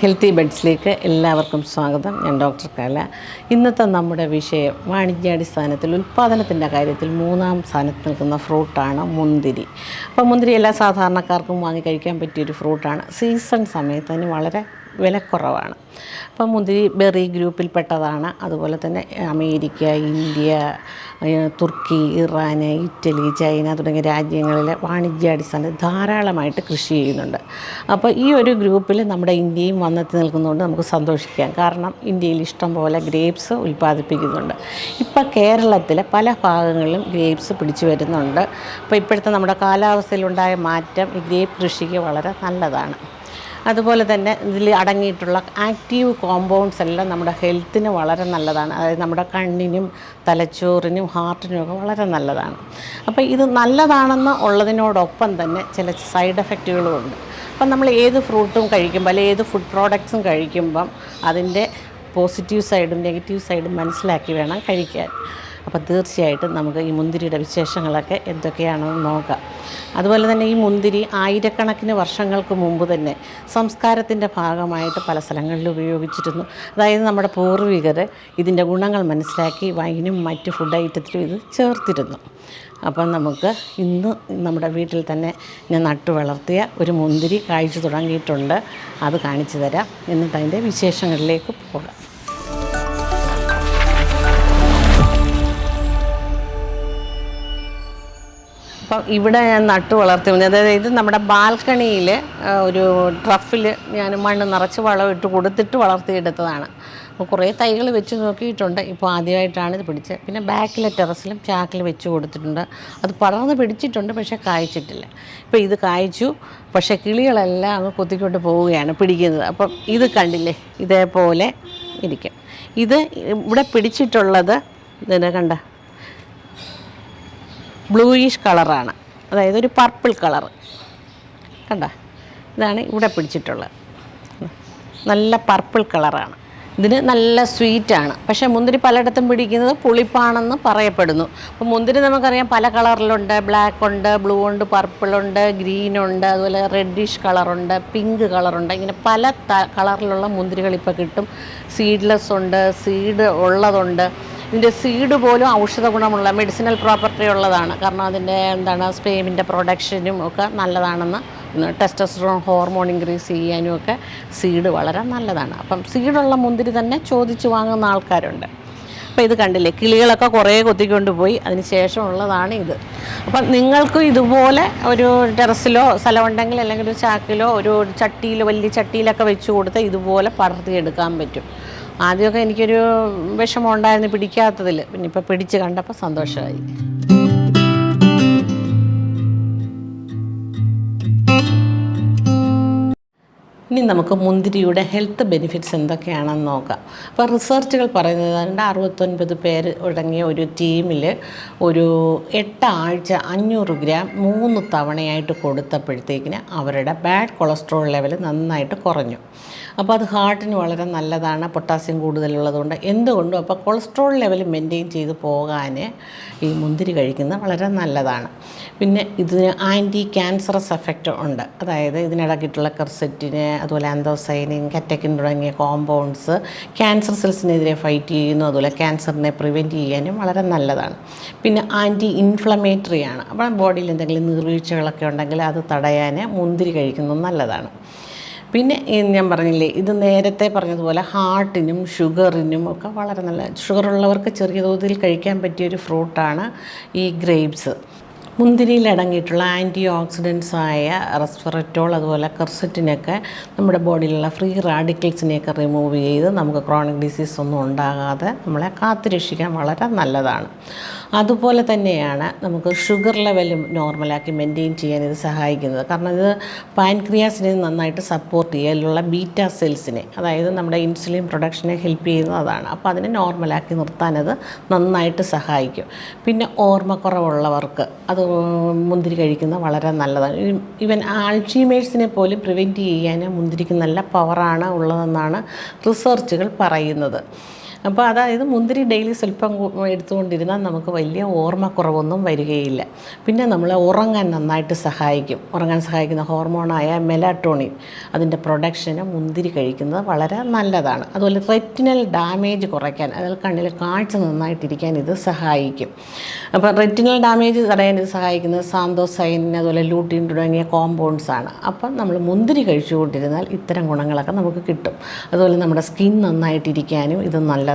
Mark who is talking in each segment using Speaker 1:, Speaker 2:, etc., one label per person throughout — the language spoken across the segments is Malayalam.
Speaker 1: ഹെൽത്തി ബെഡ്സിലേക്ക് എല്ലാവർക്കും സ്വാഗതം. ഞാൻ ഡോക്ടർ കല. ഇന്നത്തെ നമ്മുടെ വിഷയം വാണിജ്യാടിസ്ഥാനത്തിൽ ഉൽപ്പാദനത്തിന്റെ കാര്യത്തിൽ മൂന്നാം സ്ഥാനത്ത് നിൽക്കുന്ന ഫ്രൂട്ടാണ് മുന്തിരി. അപ്പോൾ മുന്തിരി എല്ലാ സാധാരണക്കാർക്കും വാങ്ങി കഴിക്കാൻ പറ്റിയൊരു ഫ്രൂട്ടാണ്. സീസൺ സമയത്ത് അതിന് വളരെ വിലക്കുറവാണ്. അപ്പം മുന്തിരി ബെറി ഗ്രൂപ്പിൽപ്പെട്ടതാണ് അതുപോലെ തന്നെ അമേരിക്ക ഇന്ത്യ തുർക്കി ഇറാൻ ഇറ്റലി ചൈന തുടങ്ങിയ രാജ്യങ്ങളിലെ വാണിജ്യാടിസ്ഥാനത്തിൽ ധാരാളമായിട്ട് കൃഷി ചെയ്യുന്നുണ്ട്. അപ്പോൾ ഈ ഒരു ഗ്രൂപ്പിൽ നമ്മുടെ ഇന്ത്യയും വന്നെത്തി നിൽക്കുന്നതുകൊണ്ട് നമുക്ക് സന്തോഷിക്കാം. കാരണം ഇന്ത്യയിൽ ഇഷ്ടം പോലെ ഗ്രേപ്സ് ഉൽപ്പാദിപ്പിക്കുന്നുണ്ട്. ഇപ്പോൾ കേരളത്തിലെ പല ഭാഗങ്ങളിലും ഗ്രേപ്സ് പിടിച്ചു വരുന്നുണ്ട്. അപ്പോൾ ഇപ്പോഴത്തെ നമ്മുടെ കാലാവസ്ഥയിലുണ്ടായ മാറ്റം ഈ ഗ്രേപ്പ് കൃഷിക്ക് വളരെ നല്ലതാണ്. അതുപോലെ തന്നെ ഇതിൽ അടങ്ങിയിട്ടുള്ള ആക്റ്റീവ് കോമ്പൗണ്ട്സ് എല്ലാം നമ്മുടെ ഹെൽത്തിന് വളരെ നല്ലതാണ്. അതായത് നമ്മുടെ കണ്ണിനും തലച്ചോറിനും ഹാർട്ടിനും ഒക്കെ വളരെ നല്ലതാണ്. അപ്പോൾ ഇത് നല്ലതാണെന്ന് ഉള്ളതിനോടൊപ്പം തന്നെ ചില സൈഡ് എഫക്റ്റുകളുമുണ്ട് അപ്പം നമ്മൾ ഏത് ഫ്രൂട്ടും കഴിക്കുമ്പോൾ അല്ലെങ്കിൽ ഏത് ഫുഡ് പ്രോഡക്ട്സും കഴിക്കുമ്പം അതിന്റെ പോസിറ്റീവ് സൈഡും നെഗറ്റീവ് സൈഡും മനസ്സിലാക്കി വേണം കഴിക്കാൻ. അപ്പോൾ തീർച്ചയായിട്ടും നമുക്ക് ഈ മുന്തിരിയുടെ വിശേഷങ്ങളൊക്കെ എന്തൊക്കെയാണെന്ന് നോക്കാം. അതുപോലെ തന്നെ ഈ മുന്തിരി ആയിരക്കണക്കിന് വർഷങ്ങൾക്ക് മുമ്പ് തന്നെ സംസ്കാരത്തിന്റെ ഭാഗമായിട്ട് പല സ്ഥലങ്ങളിൽ ഉപയോഗിച്ചിരുന്നു. അതായത് നമ്മുടെ പൂർവികർ ഇതിന്റെ ഗുണങ്ങൾ മനസ്സിലാക്കി വൈനും മറ്റ് ഫുഡ് ഐറ്റത്തിലും ഇത് ചേർത്തിരുന്നു. അപ്പം നമുക്ക് ഇന്ന് നമ്മുടെ വീട്ടിൽ തന്നെ ഞാൻ നട്ടു വളർത്തിയ ഒരു മുന്തിരി കാഴ്ച തുടങ്ങിയിട്ടുണ്ട്. അത് കാണിച്ചു തരാം. എന്നിട്ട് അതിന്റെ വിശേഷങ്ങളിലേക്ക് പോകാം. അപ്പം ഇവിടെ ഞാൻ നട്ടു വളർത്തി അതായത് ഇത് നമ്മുടെ ബാൽക്കണിയിൽ ഒരു ട്രഫിൽ ഞാൻ മണ്ണ് നിറച്ച് വളം ഇട്ട് കൊടുത്തിട്ട് വളർത്തിയെടുത്തതാണ്. കുറേ തൈകൾ വെച്ച് നോക്കിയിട്ടുണ്ട്. ഇപ്പോൾ ആദ്യമായിട്ടാണ് ഇത് പിടിച്ചത്. പിന്നെ ബാക്കിലെ ടെറസിലും ചാക്കിൽ വെച്ച് കൊടുത്തിട്ടുണ്ട്. അത് പടർന്ന് പിടിച്ചിട്ടുണ്ട് പക്ഷേ കായ്ച്ചിട്ടില്ല. ഇപ്പോൾ ഇത് കായ്ച്ചു. പക്ഷേ കിളികളെല്ലാം അങ്ങ് കൊത്തിക്കൊണ്ട് പോവുകയാണ് പിടിക്കുന്നത്. അപ്പം ഇത് കണ്ടില്ലേ? ഇതേപോലെ ഇരിക്കും. ഇത് ഇവിടെ പിടിച്ചിട്ടുള്ളത് ഇതിനെ കണ്ട ബ്ലൂയിഷ് കളറാണ് അതായത് ഒരു പർപ്പിൾ കളർ കണ്ട? ഇതാണ് ഇവിടെ പിടിച്ചിട്ടുള്ളത്. നല്ല പർപ്പിൾ കളറാണ് ഇതിന് നല്ല സ്വീറ്റാണ് പക്ഷേ മുന്തിരി പലയിടത്തും പിടിക്കുന്നത് പുളിപ്പാണെന്ന് പറയപ്പെടുന്നു. അപ്പോൾ മുന്തിരി നമുക്കറിയാം പല കളറിലുണ്ട് ബ്ലാക്ക് ഉണ്ട് ബ്ലൂ ഉണ്ട് ഗ്രീൻ ഉണ്ട് അതുപോലെ റെഡിഷ് കളറുണ്ട് പിങ്ക് കളറുണ്ട് ഇങ്ങനെ പല കളറിലുള്ള മുന്തിരികൾ ഇപ്പോൾ കിട്ടും. സീഡ്ലെസ് ഉണ്ട് സീഡ് ഉള്ളതുണ്ട്. ഇതിന്റെ സീഡ് പോലും ഔഷധ ഗുണമുള്ള മെഡിസിനൽ പ്രോപ്പർട്ടി ഉള്ളതാണ്. കാരണം അതിന്റെ എന്താണ് സ്പേമിന്റെ പ്രൊഡക്ഷനും ഒക്കെ നല്ലതാണെന്ന് ടെസ്റ്റസ്ട്രോൺ ഹോർമോൺ ഇൻക്രീസ് ചെയ്യാനും ഒക്കെ സീഡ് വളരെ നല്ലതാണ്. അപ്പം സീഡുള്ള മുന്തിരി തന്നെ ചോദിച്ച് വാങ്ങുന്ന ആൾക്കാരുണ്ട്. അപ്പോൾ ഇത് കണ്ടില്ലേ കിളികളൊക്കെ കുറേ കൊത്തിക്കൊണ്ട് പോയി അതിന് ശേഷമുള്ളതാണ് ഇത്. അപ്പം നിങ്ങൾക്കും ഇതുപോലെ ഒരു ടെറസിലോ സ്ഥലമുണ്ടെങ്കിൽ അല്ലെങ്കിൽ ഒരു ചാക്കിലോ ഒരു ചട്ടിയിലോ വലിയ ചട്ടിയിലൊക്കെ വെച്ച് കൊടുത്ത് ഇതുപോലെ പടർത്തിയെടുക്കാൻ പറ്റും. ആദ്യമൊക്കെ എനിക്കൊരു വിഷമം ഉണ്ടായിരുന്നു പിടിക്കാത്തതിൽ പിന്നെ ഇപ്പോൾ പിടിച്ച് കണ്ടപ്പോൾ സന്തോഷമായി. ഇനി നമുക്ക് മുന്തിരിയുടെ ഹെൽത്ത് ബെനിഫിറ്റ്സ് എന്തൊക്കെയാണെന്ന് നോക്കാം. അപ്പോൾ റിസർച്ചുകൾ പറയുന്നത് അറുപത്തൊൻപത് പേര് അടങ്ങിയ ഒരു ടീമിൽ ഒരു എട്ടാഴ്ച അഞ്ഞൂറ് ഗ്രാം മൂന്ന് തവണയായിട്ട് കൊടുത്തപ്പോഴത്തേക്കിന് അവരുടെ ബാഡ് കൊളസ്ട്രോൾ ലെവൽ നന്നായിട്ട് കുറഞ്ഞു. അപ്പോൾ അത് ഹാർട്ടിന് വളരെ നല്ലതാണ് പൊട്ടാസ്യം കൂടുതലുള്ളതുകൊണ്ട് എന്തുകൊണ്ടും അപ്പോൾ കൊളസ്ട്രോൾ ലെവൽ മെയിന്റെയിൻ ചെയ്ത് പോകാൻ ഈ മുന്തിരി കഴിക്കുന്നത് വളരെ നല്ലതാണ്. പിന്നെ ഇതിന് ആന്റി ക്യാൻസറസ് എഫക്റ്റ് ഉണ്ട്. അതായത് ഇതിനിടക്കിട്ടുള്ള കെർസെറ്റിന് അതുപോലെ ആന്തോസൈനിൻ കറ്റക്കിൻ തുടങ്ങിയ കോമ്പൗണ്ട്സ് ക്യാൻസർ സെൽസിനെതിരെ ഫൈറ്റ് ചെയ്യുന്നു. അതുപോലെ ക്യാൻസറിനെ പ്രിവെന്റ് ചെയ്യാനും വളരെ നല്ലതാണ്. പിന്നെ ആന്റി ഇൻഫ്ലമേറ്ററി ആണ്. അപ്പം ബോഡിയിൽ എന്തെങ്കിലും നീർവീഴ്ചകളൊക്കെ ഉണ്ടെങ്കിൽ അത് തടയാൻ മുന്തിരി കഴിക്കുന്നത് നല്ലതാണ്. പിന്നെ ഞാൻ പറഞ്ഞില്ലേ ഇത് നേരത്തെ പറഞ്ഞതുപോലെ ഹാർട്ടിനും ഷുഗറിനും ഒക്കെ വളരെ നല്ല ഷുഗറുള്ളവർക്ക് ചെറിയ തോതിൽ കഴിക്കാൻ പറ്റിയൊരു ഫ്രൂട്ടാണ് ഈ ഗ്രേപ്സ് മുന്തിരിയിൽ അടങ്ങിയിട്ടുള്ള ആന്റി ഓക്സിഡൻസ് ആയ റെസ്വററ്റോൾ അതുപോലെ കെർസെറ്റിനൊക്കെ നമ്മുടെ ബോഡിയിലുള്ള ഫ്രീ റാഡിക്കൽസിനെയൊക്കെ റിമൂവ് ചെയ്ത് നമുക്ക് ക്രോണിക് ഡിസീസ് ഒന്നും ഉണ്ടാകാതെ നമ്മളെ കാത്തുരക്ഷിക്കാൻ വളരെ നല്ലതാണ്. അതുപോലെ തന്നെയാണ് നമുക്ക് ഷുഗർ ലെവലും നോർമലാക്കി മെയിന്റെയിൻ ചെയ്യാൻ ഇത് സഹായിക്കുന്നത്. കാരണം ഇത് പാൻക്രിയാസിനെ നന്നായിട്ട് സപ്പോർട്ട് ചെയ്യാനുള്ള ബീറ്റ സെൽസിനെ അതായത് നമ്മുടെ ഇൻസുലിൻ പ്രൊഡക്ഷനെ ഹെൽപ്പ് ചെയ്യുന്നതാണ് അപ്പോൾ അതിനെ നോർമലാക്കി നിർത്താനത് നന്നായിട്ട് സഹായിക്കും. പിന്നെ ഓർമ്മക്കുറവുള്ളവർക്ക് അത് മുന്തിരി കഴിക്കുന്നത് വളരെ നല്ലതാണ്. ഈവൻ ആൾഷീമേഴ്സിനെ പോലും പ്രിവെന്റ് ചെയ്യാൻ മുന്തിരിക്ക് നല്ല പവറാണ് ഉള്ളതെന്നാണ് റിസർച്ചുകൾ പറയുന്നത്. അപ്പോൾ അതായത് മുന്തിരി ഡെയിലി സ്വല്പം എടുത്തുകൊണ്ടിരുന്നാൽ നമുക്ക് വലിയ ഓർമ്മക്കുറവൊന്നും വരികയില്ല. പിന്നെ നമ്മൾ ഉറങ്ങാൻ നന്നായിട്ട് സഹായിക്കും. ഉറങ്ങാൻ സഹായിക്കുന്ന ഹോർമോണായ മെലാട്ടോണിൻ അതിന്റെ പ്രൊഡക്ഷന് മുന്തിരി കഴിക്കുന്നത് വളരെ നല്ലതാണ്. അതുപോലെ റെറ്റിനൽ ഡാമേജ് കുറയ്ക്കാൻ അതായത് കണ്ണിൽ കാഴ്ച നന്നായിട്ടിരിക്കാൻ ഇത് സഹായിക്കും. അപ്പോൾ റെറ്റിനൽ ഡാമേജ് തടയാൻ ഇത് സഹായിക്കുന്നത് സാന്തോസൈൻ അതുപോലെ ലൂട്ടിൻ തുടങ്ങിയ കോമ്പൗണ്ട്സ് ആണ്. അപ്പം നമ്മൾ മുന്തിരി കഴിച്ചുകൊണ്ടിരുന്നാൽ ഇത്തരം ഗുണങ്ങളൊക്കെ നമുക്ക് കിട്ടും. അതുപോലെ നമ്മുടെ സ്കിൻ നന്നായിട്ടിരിക്കാനും ഇത് നല്ലതാണ്.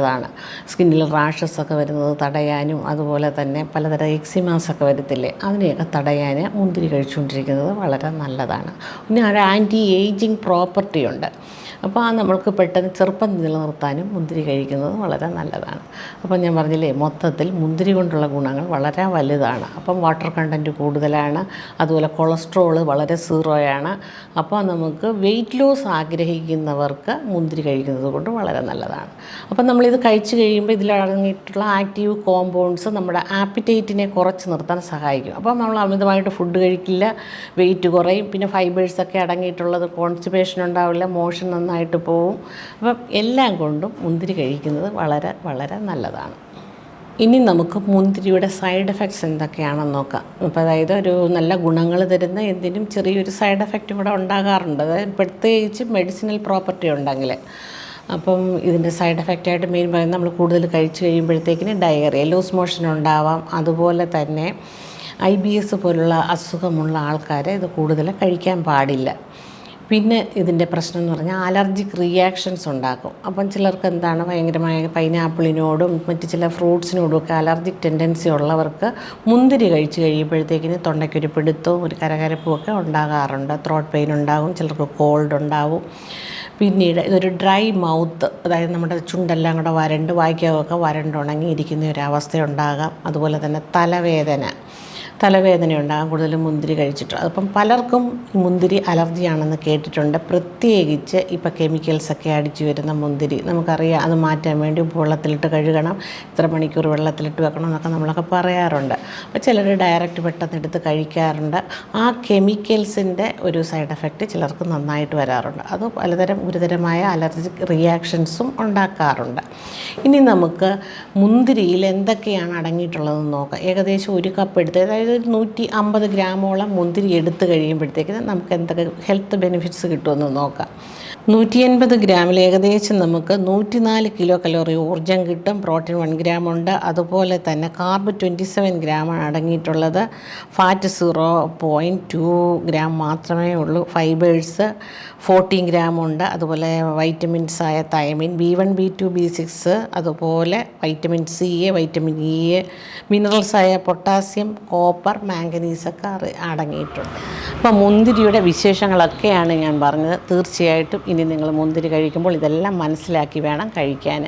Speaker 1: സ്കിന്നിൽ റാഷസ് ഒക്കെ വരുന്നത് തടയാനും അതുപോലെ തന്നെ പലതരം എക്സിമാസ് ഒക്കെ വരത്തില്ലേ അതിനെയൊക്കെ തടയാൻ മുന്തിരി കഴിച്ചുകൊണ്ടിരിക്കുന്നത് വളരെ നല്ലതാണ്. പിന്നെ ഒരു ആന്റി ഏജിങ് പ്രോപ്പർട്ടി ഉണ്ട്. അപ്പോൾ ആ നമ്മൾക്ക് പെട്ടെന്ന് ചെറുപ്പം നിലനിർത്താനും മുന്തിരി കഴിക്കുന്നത് വളരെ നല്ലതാണ്. അപ്പോൾ ഞാൻ പറഞ്ഞില്ലേ മൊത്തത്തിൽ മുന്തിരി കൊണ്ടുള്ള ഗുണങ്ങൾ വളരെ വലുതാണ്. അപ്പം വാട്ടർ കണ്ടന്റ് കൂടുതലാണ് അതുപോലെ കൊളസ്ട്രോൾ വളരെ സീറോയാണ്. അപ്പോൾ നമുക്ക് വെയിറ്റ് ലോസ് ആഗ്രഹിക്കുന്നവർക്ക് മുന്തിരി കഴിക്കുന്നത് കൊണ്ട് വളരെ നല്ലതാണ്. അപ്പം നമ്മളിത് കഴിച്ചു കഴിയുമ്പോൾ ഇതിലടങ്ങിയിട്ടുള്ള ആക്റ്റീവ് കോമ്പൗണ്ട്സ് നമ്മുടെ ആപ്പിറ്റൈറ്റിനെ കുറച്ച് നിർത്താൻ സഹായിക്കും. അപ്പം നമ്മൾ അമിതമായിട്ട് ഫുഡ് കഴിക്കില്ല വെയിറ്റ് കുറയും പിന്നെ ഫൈബേഴ്സൊക്കെ അടങ്ങിയിട്ടുള്ളത് കോൺസ്റ്റിപ്പേഷൻ ഉണ്ടാവില്ല മോഷൻ നന്നായിട്ട് പോവും. അപ്പം എല്ലാം കൊണ്ടും മുന്തിരി കഴിക്കുന്നത് വളരെ വളരെ നല്ലതാണ്. ഇനി നമുക്ക് മുന്തിരിയുടെ സൈഡ് എഫക്ട്സ് എന്തൊക്കെയാണെന്ന് നോക്കാം. അപ്പോൾ അതായത് ഒരു നല്ല ഗുണങ്ങൾ തരുന്ന എന്തിനും ചെറിയൊരു സൈഡ് എഫക്റ്റ് കൂടെ ഉണ്ടാകാറുണ്ട്. അതായത് പ്രത്യേകിച്ച് മെഡിസിനൽ പ്രോപ്പർട്ടി ഉണ്ടെങ്കിൽ അപ്പം ഇതിന്റെ സൈഡ് എഫക്റ്റായിട്ട് മെയിൻ പറയുന്നത് നമ്മൾ കൂടുതൽ കഴിച്ചു കഴിയുമ്പോഴത്തേക്കിന് ഡയറിയ ലൂസ് മോഷൻ ഉണ്ടാവാം. അതുപോലെ തന്നെ ഐ ബി എസ് പോലുള്ള അസുഖമുള്ള ആൾക്കാർ ഇത് കൂടുതൽ കഴിക്കാൻ പാടില്ല. പിന്നെ ഇതിന്റെ പ്രശ്നം എന്ന് പറഞ്ഞാൽ അലർജിക് റിയാക്ഷൻസ് ഉണ്ടാക്കും. അപ്പം ചിലർക്ക് എന്താണ് ഭയങ്കരമായ പൈനാപ്പിളിനോടും മറ്റ് ചില ഫ്രൂട്ട്സിനോടും ഒക്കെ അലർജിക് ടെൻഡൻസി ഉള്ളവർക്ക് മുന്തിരി കഴിച്ച് കഴിയുമ്പോഴത്തേക്കിന് തൊണ്ടയ്ക്കൊരു പിടുത്തവും ഒരു കരകരപ്പും ഒക്കെ ഉണ്ടാകാറുണ്ട്. ത്രോട്ട് പെയിൻ ഉണ്ടാകും ചിലർക്ക് കോൾഡ് ഉണ്ടാവും. പിന്നീട് ഇതൊരു ഡ്രൈ മൗത്ത് അതായത് നമ്മുടെ ചുണ്ടെല്ലാം കൂടെ വരണ്ട് വായിക്കാവൊക്കെ വരണ്ടുണങ്ങി ഇരിക്കുന്ന ഒരു അവസ്ഥയുണ്ടാകാം. അതുപോലെ തന്നെ തലവേദന. തലവേദന ഉണ്ടാകും കൂടുതലും മുന്തിരി കഴിച്ചിട്ട്. അപ്പം പലർക്കും മുന്തിരി അലർജിയാണെന്ന് കേട്ടിട്ടുണ്ട്. പ്രത്യേകിച്ച് ഇപ്പോൾ കെമിക്കൽസൊക്കെ അടിച്ചു വരുന്ന മുന്തിരി. നമുക്കറിയാം അത് മാറ്റാൻ വേണ്ടി വെള്ളത്തിലിട്ട് കഴുകണം ഇത്ര മണിക്കൂർ വെള്ളത്തിലിട്ട് വെക്കണം എന്നൊക്കെ നമ്മളൊക്കെ പറയാറുണ്ട്. അപ്പോൾ ചിലർ ഡയറക്റ്റ് പെട്ടെന്ന് എടുത്ത് കഴിക്കാറുണ്ട്. ആ കെമിക്കൽസിന്റെ ഒരു സൈഡ് എഫക്റ്റ് ചിലർക്ക് നന്നായിട്ട് വരാറുണ്ട്. അത് പലതരം ഗുരുതരമായ അലർജിക് റിയാക്ഷൻസും ഉണ്ടാക്കാറുണ്ട്. ഇനി നമുക്ക് മുന്തിരിയിൽ എന്തൊക്കെയാണ് അടങ്ങിയിട്ടുള്ളതെന്ന് നോക്കാം. ഏകദേശം ഒരു കപ്പ് എടുത്ത് അതായത് ഒരു നൂറ്റി അമ്പത് ഗ്രാമോളം മുന്തിരി എടുത്തു കഴിയുമ്പോഴത്തേക്കിന് നമുക്ക് എന്തൊക്കെ ഹെൽത്ത് ബെനിഫിറ്റ്സ് കിട്ടുമെന്ന് നോക്കാം. നൂറ്റി എൺപത് ഗ്രാമിൽ ഏകദേശം നമുക്ക് നൂറ്റിനാല് കിലോ കലോറി ഊർജം കിട്ടും. പ്രോട്ടീൻ വൺ ഗ്രാം ഉണ്ട്. അതുപോലെ തന്നെ കാർബ് ട്വന്റി സെവൻ ഗ്രാമാണ് അടങ്ങിയിട്ടുള്ളത്. Fat zero point two gram മാത്രമേ ഉള്ളൂ. ഫൈബേഴ്സ് ഫോർട്ടീൻ ഗ്രാം ഉണ്ട്. അതുപോലെ വൈറ്റമിൻസ് ആയ thiamine B one B two B six. അതുപോലെ vitamin C A vitamin E A minerals ആയ പൊട്ടാസ്യം കോപ്പർ മാംഗനീസ് ഒക്കെ അടങ്ങിയിട്ടുണ്ട്. അപ്പോൾ മുന്തിരിയുടെ വിശേഷങ്ങളൊക്കെയാണ് ഞാൻ പറഞ്ഞത്. തീർച്ചയായിട്ടും ഇനി നിങ്ങൾ മുന്തിരി കഴിക്കുമ്പോൾ ഇതെല്ലാം മനസ്സിലാക്കി വേണം കഴിക്കാൻ.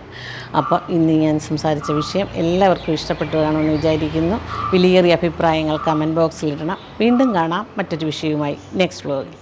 Speaker 1: അപ്പോൾ ഇന്ന് ഞാൻ സംസാരിച്ച വിഷയം എല്ലാവർക്കും ഇഷ്ടപ്പെട്ടു കാണുമെന്ന് വിചാരിക്കുന്നു. വിലയേറിയ അഭിപ്രായങ്ങൾ കമന്റ് ബോക്സിലിടണം വീണ്ടും കാണാം മറ്റൊരു വിഷയവുമായി. നെക്സ്റ്റ് വ്ലോഗിൽ